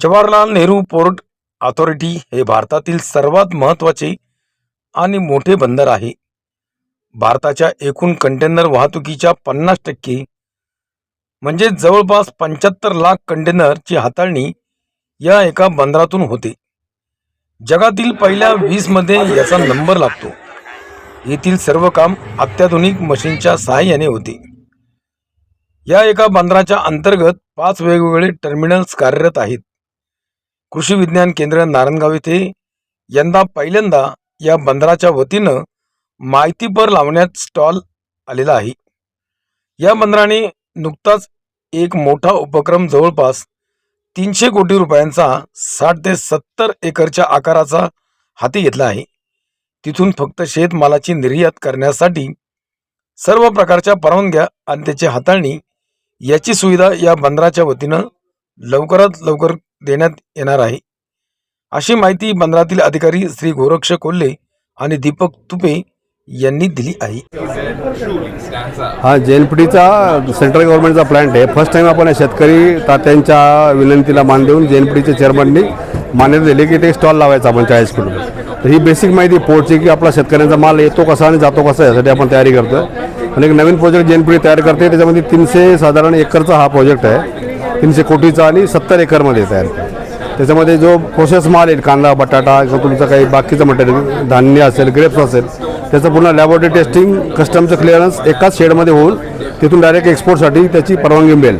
Jawaharlal Nehru port authority हे भारतातील सर्वात महत्त्वाचे आणि मोठे बंदर आहे. भारताच्या एकूण कंटेनर वाहतुकीच्या पन्नास टक्के म्हणजे जवळपास पंच्याहत्तर लाख कंटेनरची हाताळणी या एका बंदरातून होते. जगातील पहिल्या वीसमध्ये याचा नंबर लागतो. येथील सर्व काम अत्याधुनिक मशीनच्या सहाय्याने होते. या एका बंदराच्या अंतर्गत पाच वेगवेगळे टर्मिनल्स कार्यरत आहेत. कृषी विज्ञान केंद्र नारायणगाव येथे यंदा पहिल्यांदा या बंदराच्या वतीनं माहितीपर लावण्यात स्टॉल आलेला आहे. या बंदराने नुकताच एक मोठा उपक्रम जवळपास तीनशे कोटी रुपयांचा साठ ते सत्तर एकरच्या आकाराचा हाती घेतला आहे. तिथून फक्त शेतमालाची निर्यात करण्यासाठी सर्व प्रकारच्या परवानग्या आणि त्याची हाताळणी याची सुविधा या बंदराच्या वतीनं लवकरात लवकर देण्यात येणार आहे. अशी माहिती बंदरातील अधिकारी श्री गोरक्ष कोल्हे आणि दीपक तुपे यांनी दिली आहे. हा जेएनपीटीचा सेंट्रल गव्हर्नमेंटचा प्लॅन्ट आहे. फर्स्ट टाइम आपण शेतकरी तात्यांच्या विनंतीला मान देऊन जेएनपीटीच्या चेअरमननी मान्यता दिली की ते स्टॉल लावायचा आपण चाळीस किलो तर ही बेसिक माहिती पोर्टची की आपला शेतकऱ्यांचा माल येतो कसा आणि जातो कसा यासाठी आपण तयारी करतो आणि एक नवीन प्रोजेक्ट जेएनपीटी तयार करते त्याच्यामध्ये तीनशे साधारण एकरचा हा प्रोजेक्ट आहे. तीनशे कोटीचा आणि सत्तर एकरमध्ये तयार करते त्याच्यामध्ये जो प्रोसेस माल येईल कांदा बटाटा किंवा तुमचं काही बाकीचं मटेरियल धान्य असेल ग्रेप्स असेल त्याचं पूर्ण लॅबोरेटरी टेस्टिंग कस्टमचं क्लिअरन्स एकाच शेडमध्ये होऊन तिथून डायरेक्ट एक्सपोर्टसाठी त्याची परवानगी मिळेल.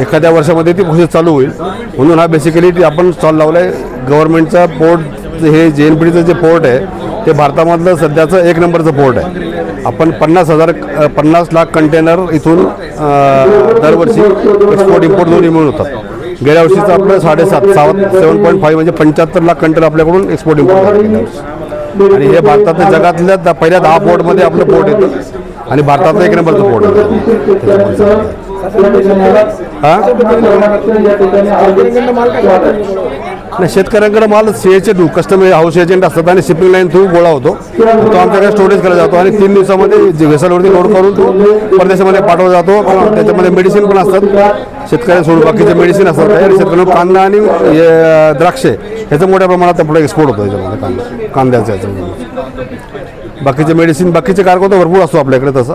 एखाद्या वर्षामध्ये ती प्रोसेस चालू होईल. म्हणून हा बेसिकली आपण स्टॉल लावला आहे गव्हर्नमेंटचा हे जे एन पी डीचं जे पोर्ट आहे ते भारतामधलं सध्याचं एक नंबरचं पोर्ट आहे. आपण पन्नास हजार पन्नास लाख कंटेनर इथून दरवर्षी एक्सपोर्ट इम्पोर्ट दोन्ही मिळून होतात. गेल्या वर्षीचं आपलं साडेसात सात सेवन पॉईंट फाईव्ह म्हणजे पंच्याहत्तर लाख कंटेनर आपल्याकडून एक्सपोर्ट इम्पोर्ट झाले गेल्या वर्षी आणि हे भारतातल्या जगातल्या पहिल्या दहा पोर्टमध्ये आपलं पोर्ट येतं. आणि भारताचं एक नंबरचं पोर्ट आहे. नाही शेतकऱ्यांकडे माल सीएचे टू कस्टमर हाऊस एजंट असतात आणि शिपिंग लाईन थ्रू गोळा होतो. तो आमच्याकडे स्टोरेज केला जातो आणि तीन दिवसामध्ये जे लोड करून तो परदेशामध्ये पाठवला जातो. त्याच्यामध्ये मेडिसिन पण असतात. शेतकऱ्या सोडून बाकीचे मेडिसिन असतात आणि शेतकऱ्यांना कांदा आणि द्राक्षे ह्याचं मोठ्या प्रमाणात पुढे एक्सपोर्ट होतो याच्यामध्ये कांदा कांद्याचं याच्यामध्ये. बाकीचे मेडिसिन बाकीचे कारको तर भरपूर असतो आपल्याकडे तसं.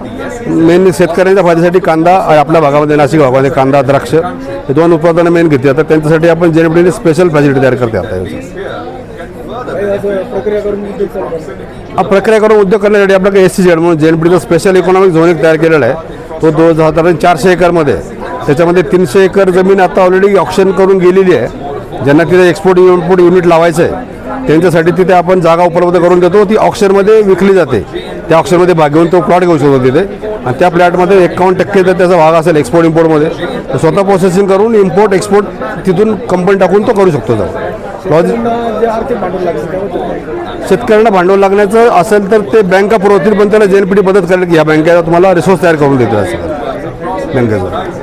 मेन शेतकऱ्यांच्या फायद्यासाठी कांदा आपल्या भागामध्ये नाशिक भागामध्ये कांदा द्राक्ष हे दोन उत्पादनं मेन घेते आता त्यांच्यासाठी आपण जेनपीने स्पेशल फॅसिलिटी तयार करते आता हा प्रक्रिया करून उद्योग करण्यासाठी आपल्याकडे एस सी जेड म्हणून जेनपडीचा स्पेशल इकॉनॉमिक झोन एक तयार केलेला आहे. तो दोन साधारण चारशे एकरमध्ये. त्याच्यामध्ये तीनशे एकर जमीन आता ऑलरेडी ऑप्शन करून गेलेली आहे. ज्यांना तिथे एक्सपोर्ट इम्पोर्ट युनिट लावायचं आहे. त्यांच्यासाठी तिथे आपण जागा उपलब्ध करून देतो. ती ऑप्शनमध्ये विकली जाते. त्या ऑक्शनमध्ये भाग घेऊन तो प्लॉट घेऊ शकतो तिथे. आणि त्या प्लॅटमध्ये एकावन्न टक्के जर त्याचा भाग असेल एक्सपोर्ट इम्पोर्टमध्ये तर स्वतः प्रोसेसिंग करून इम्पोर्ट एक्सपोर्ट तिथून कंपनी टाकून तो करू शकतो तो. शेतकऱ्यांना भांडवल लागण्याचं असेल तर ते बँका पुरवतील पण त्याला जेनपीटी मदत करेल की या बँकेला तुम्हाला रिसोर्स तयार करून देतील असं. बँकेचं